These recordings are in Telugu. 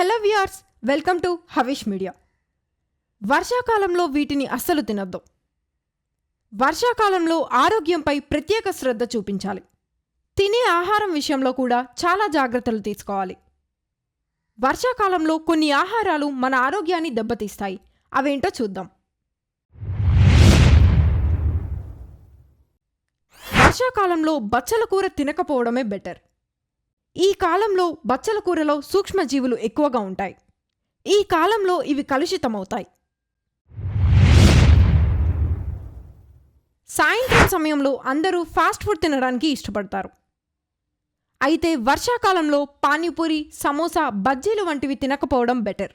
Hello viewers welcome to Havish media. వర్షాకాలంలో వీటిని అస్సలు తినొద్దు. వర్షాకాలంలో ఆరోగ్యంపై ప్రత్యేక శ్రద్ధ చూపించాలి. తినే ఆహారం విషయంలో కూడా చాలా జాగ్రత్తలు తీసుకోవాలి. వర్షాకాలంలో కొన్ని ఆహారాలు మన ఆరోగ్యాన్ని దెబ్బతీస్తాయి. అవేంటో చూద్దాం. వర్షాకాలంలో బచ్చల కూర తినకపోవడమే బెటర్. ఈ కాలంలో బచ్చల కూరలో సూక్ష్మజీవులు ఎక్కువగా ఉంటాయి. ఈ కాలంలో ఇవి కలుషితమవుతాయి. సాయంత్రం సమయంలో అందరూ ఫాస్ట్ ఫుడ్ తినడానికి ఇష్టపడతారు. అయితే వర్షాకాలంలో పానీపూరి సమోసా బజ్జీలు వంటివి తినకపోవడం బెటర్.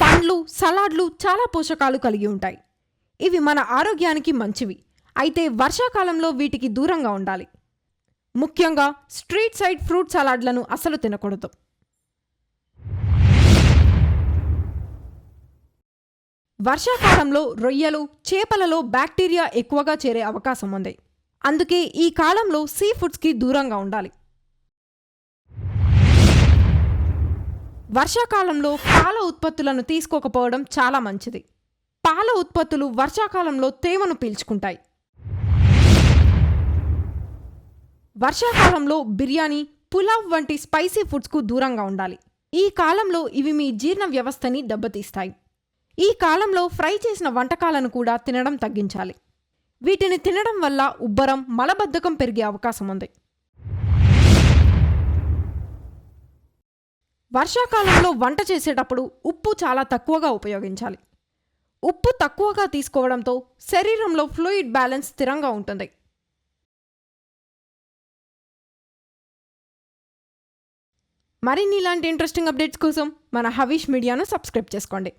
పండ్లు సలాడ్లు చాలా పోషకాలు కలిగి ఉంటాయి. ఇవి మన ఆరోగ్యానికి మంచివి. అయితే వర్షాకాలంలో వీటికి దూరంగా ఉండాలి. ముఖ్యంగా స్ట్రీట్ సైడ్ ఫ్రూట్ సలాడ్లను అసలు తినకూడదు. వర్షాకాలంలో రొయ్యలు చేపలలో బ్యాక్టీరియా ఎక్కువగా చేరే అవకాశం ఉంది. అందుకే ఈ కాలంలో సీ ఫుడ్స్కి దూరంగా ఉండాలి. వర్షాకాలంలో పాల ఉత్పత్తులను తీసుకోకపోవడం చాలా మంచిది. పాల ఉత్పత్తులు వర్షాకాలంలో తేమను పీల్చుకుంటాయి. వర్షాకాలంలో బిర్యానీ పులావ్ వంటి స్పైసీ ఫుడ్స్కు దూరంగా ఉండాలి. ఈ కాలంలో ఇవి మీ జీర్ణ వ్యవస్థని దెబ్బతీస్తాయి. ఈ కాలంలో ఫ్రై చేసిన వంటకాలను కూడా తినడం తగ్గించాలి. వీటిని తినడం వల్ల ఉబ్బరం మలబద్ధకం పెరిగే అవకాశం ఉంది. వర్షాకాలంలో వంట చేసేటప్పుడు ఉప్పు చాలా తక్కువగా ఉపయోగించాలి. ఉప్పు తక్కువగా తీసుకోవడంతో శరీరంలో ఫ్లూయిడ్ బ్యాలెన్స్ స్థిరంగా ఉంటుంది. మరిన్ని ఇలాంటి ఇంట్రెస్టింగ్ అప్డేట్స్ కోసం మన హవీష్ మీడియాను సబ్స్క్రైబ్ చేసుకోండి.